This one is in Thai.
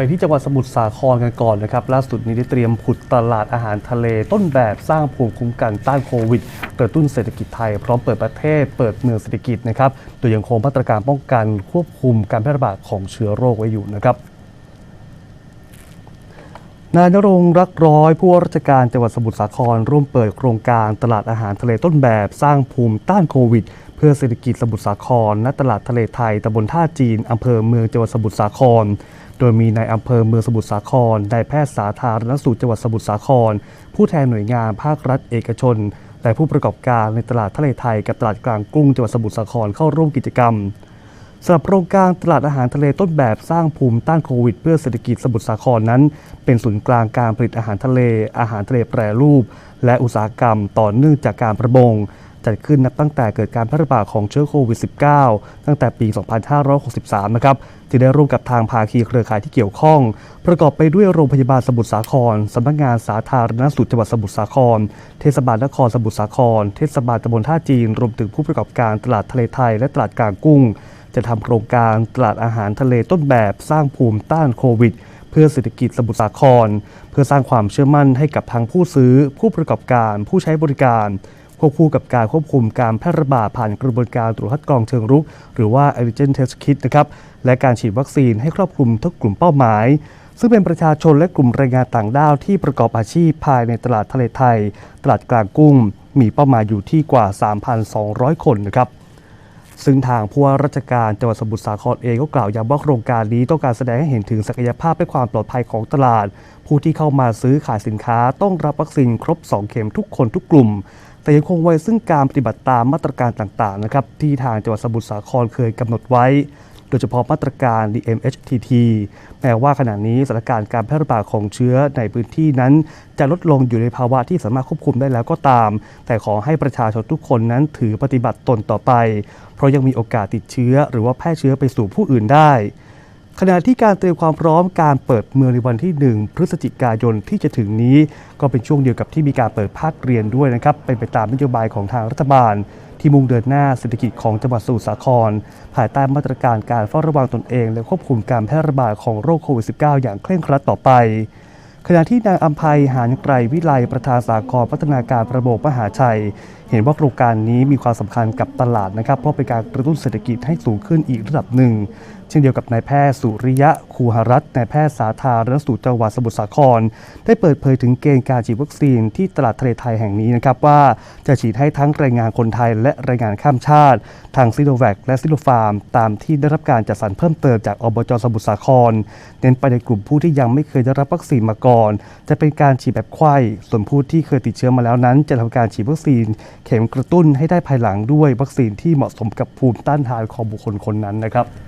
ไปที่จังหวัดสมุทรสาครกันก่อนนะครับล่าสุดนี้ได้เตรียมผุดตลาดอาหารทะเล ต้นแบบสร้างภูมิคุ้มกันต้านโควิด กระตุ้นเศรษฐกิจไทย พร้อมเปิดประเทศ เปิดเมืองเศรษฐกิจนะครับโดยยังคงมาตรการป้องกันควบคุมการแพร่ระบาดของเชื้อโรคไว้อยู่นะครับนายนรงรักร้อยผู้ว่าราชการจังหวัดสมุทรสาคร ร่วมเปิดโครงการตลาดอาหารทะเลต้นแบบ สร้างภูมิต้านโควิด เพื่อเศรษฐกิจสมุทรสาครณตลาดทะเลไทยตำบลท่าจีนอำเภอเมืองจังหวัดสมุทรสาคร โดยมีนายอำเภอเมืองสมุทรสาครนายแพทย์สาธารณสุขจังหวัดสมุทรสาคร ผู้แทนหน่วยงานภาครัฐเอกชน และผู้ประกอบการในตลาดทะเลไทยกับตลาดกลางกุ้งจังหวัดสมุทรสาครเข้าร่วมกิจกรรมสำหรับโครงการตลาดอาหารทะเลต้นแบบสร้างภูมิต้านโควิด เพื่อเศรษฐกิจสมุทรสาครนั้น เป็นศูนย์กลางการผลิตอาหารทะเล อาหารทะเลแปรรูป และอุตสาหกรรมต่อเนื่องจากการประมง จัดขึ้นนับตั้งแต่เกิดการแพร่ระบาดของเชื้อโควิด -19 ตั้งแต่ปี 2563 นะครับที่ได้ร่วมกับทางภาคีเครือข่ายที่เกี่ยวข้อง ประกอบไปด้วยโรงพยาบาลสมุทรสาครสำนักงานสาธารณสุขจังหวัดสมุทรสาคร เทศบาลนครสมุทรสาคร เทศบาลตำบลท่าจีน รวมถึงผู้ประกอบการตลาดทะเลไทยและตลาดกลางกุ้ง จะทำโครงการตลาดอาหารทะเลต้นแบบสร้างภูมิต้านโควิดเพื่อเศรษฐกิจสมุทรสาคร เพื่อสร้างความเชื่อมั่นให้กับทั้งผู้ซื้อ ผู้ประกอบการ ผู้ใช้บริการ ควบคู่กับการควบคุมการแพร่ระบาดผ่านกระบวนการตรวจคัดกรองเชิงรุก หรือว่า Antigen Test Kit นะครับและการฉีดวัคซีนให้ครอบคลุมทุกกลุ่มเป้าหมายซึ่งเป็นประชาชนและกลุ่มแรงงานต่างด้าวที่ประกอบอาชีพภายในตลาดทะเลไทย ตลาดกลางกุ้ง มีเป้าหมายอยู่ที่กว่า 3,200 คนนะครับ ซึ่งทางผู้ว่าราชการจังหวัดสมุทรสาครเองก็กล่าวย้ำว่าโครงการนี้ต้องการแสดงให้เห็นถึงศักยภาพและความปลอดภัยของตลาด ผู้ที่เข้ามาซื้อขายสินค้าต้องรับวัคซีนครบ 2 เข็มทุกคนทุกกลุ่ม แต่ยังคงไว้ซึ่งการปฏิบัติตามมาตรการต่างๆนะครับที่ทางจังหวัดสมุทรสาครเคยกำหนดไว้ โดยเฉพาะมาตรการ DMHTT แม้ว่าขณะนี้สถานการณ์การแพร่ระบาดของเชื้อในพื้นที่นั้น จะลดลงอยู่ในภาวะที่สามารถควบคุมได้แล้วก็ตาม แต่ขอให้ประชาชนทุกคนนั้นถือปฏิบัติตนต่อไป เพราะยังมีโอกาสติดเชื้อ หรือว่าแพร่เชื้อไปสู่ผู้อื่นได้ ขณะที่การเตรียมความพร้อมการเปิดเมืองในวันที่ 1 พฤศจิกายนที่จะถึงนี้ ก็เป็นช่วงเดียวกับที่มีการเปิดภาคเรียนด้วยนะครับเป็นไปตามนโยบายของทางรัฐบาล ที่มุ่งเดินหน้าเศรษฐกิจของจังหวัดสมุทรสาคร ภายใต้มาตรการการเฝ้าระวังตนเอง และควบคุมการแพร่ระบาดของโรคโควิด -19 อย่างเคร่งครัดต่อไปขณะที่นางอัมภัยหานไกรวิไลประธานสากลพัฒนาการประโบกมหาชัย เห็นว่าโครงการนี้มีความสำคัญกับตลาดนะครับ เพราะเป็นการกระตุ้นเศรษฐกิจให้สูงขึ้นอีกระดับหนึ่ง เช่นเดียวกับนายแพทย์สุริยะคูหรัตน์นายแพทย์สาธารณสุขจังหวัดสมุทรสาคร ได้เปิดเผยถึงเกณฑ์การฉีดวัคซีนที่ตลาดทะเลไทยแห่งนี้นะครับว่าจะฉีดให้ทั้งแรงงานคนไทยและแรงงานข้ามชาติ ทางซิโนแวคและซิโนฟาร์ม ตามที่ได้รับการจัดสรรเพิ่มเติมจากอบจสมุทรสาคร เน้นไปในกลุ่มผู้ที่ยังไม่เคยได้รับวัคซีนมาก่อน จะเป็นการฉีดแบบไข้ส่วนผู้ที่เคยติดเชื้อมาแล้วนั้น จะทำการฉีดวัคซีน เข็มกระตุ้นให้ได้ภายหลังด้วยวัคซีนที่เหมาะสมกับภูมิต้านทานของบุคคลคนนั้นนะครับ